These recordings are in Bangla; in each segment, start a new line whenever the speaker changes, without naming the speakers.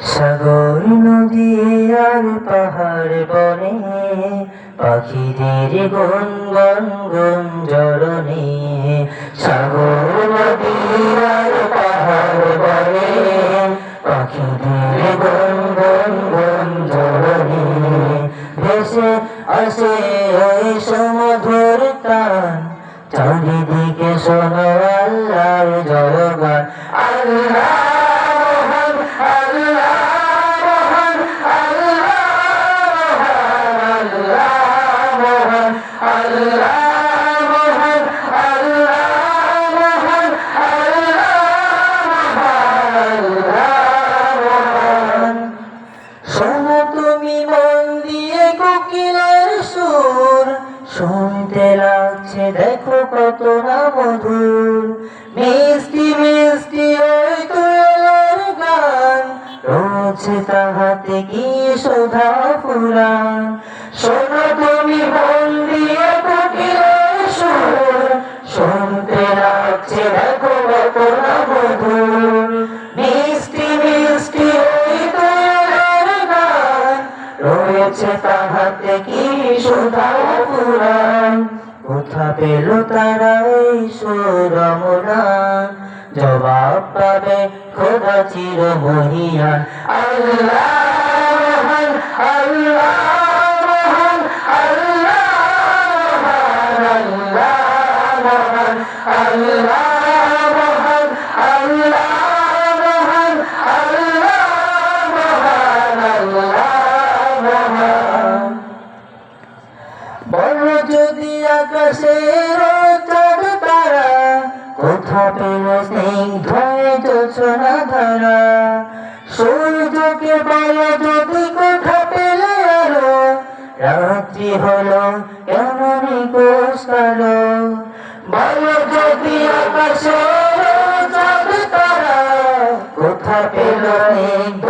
সাগর, নদী আর পাহাড় বনে, পাখিদের গুন গুন গুন জরনে সাগর, নদী আর পাহাড় বনে, পাখিদের গুন গুন গুন জরনে ভেসে আসে ওই সমুদ্র টান, চারিদিকে শোনো আল্লাহর জয়গান। আল্লাহ শুনতে লাগছে, দেখো কত না মধুর। মিষ্টি মিষ্টি, ওই তুয়েলের গান। রয়েছে তাহাতে কি শোধা ফুরান শোনো তুমি মন দিয়ে কোকিলের সুর। শুনতে লাগছে, দেখো কত না মধুর। মিষ্টি মিষ্টি, ওই তুয়েলের গান। রয়েছে তাহাতে কি সুধা পুরাণ কোথা পেল তারা এই সুরমনা। জবাব পাবে খোদা চির মহিয়া আল্লাহ আল্লাহ। যদি আকাশের চাঁদ তারা কোথা পেল স্নিগ্ধ যোচনা ধারা। সূর্যকে বল যদি কোথা পেলে আলো, রাত্রি হলো কেমনই কোষ কালো বল যদি আকাশের চাঁদ তারা, কোথা পেল স্নিগ্ধ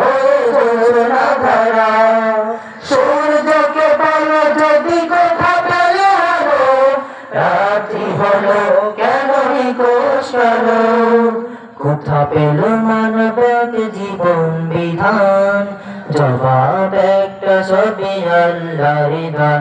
হলো কোথা পেল মানবক জীবন বিধান? জবাব একটা সবই আল্লাহর দান।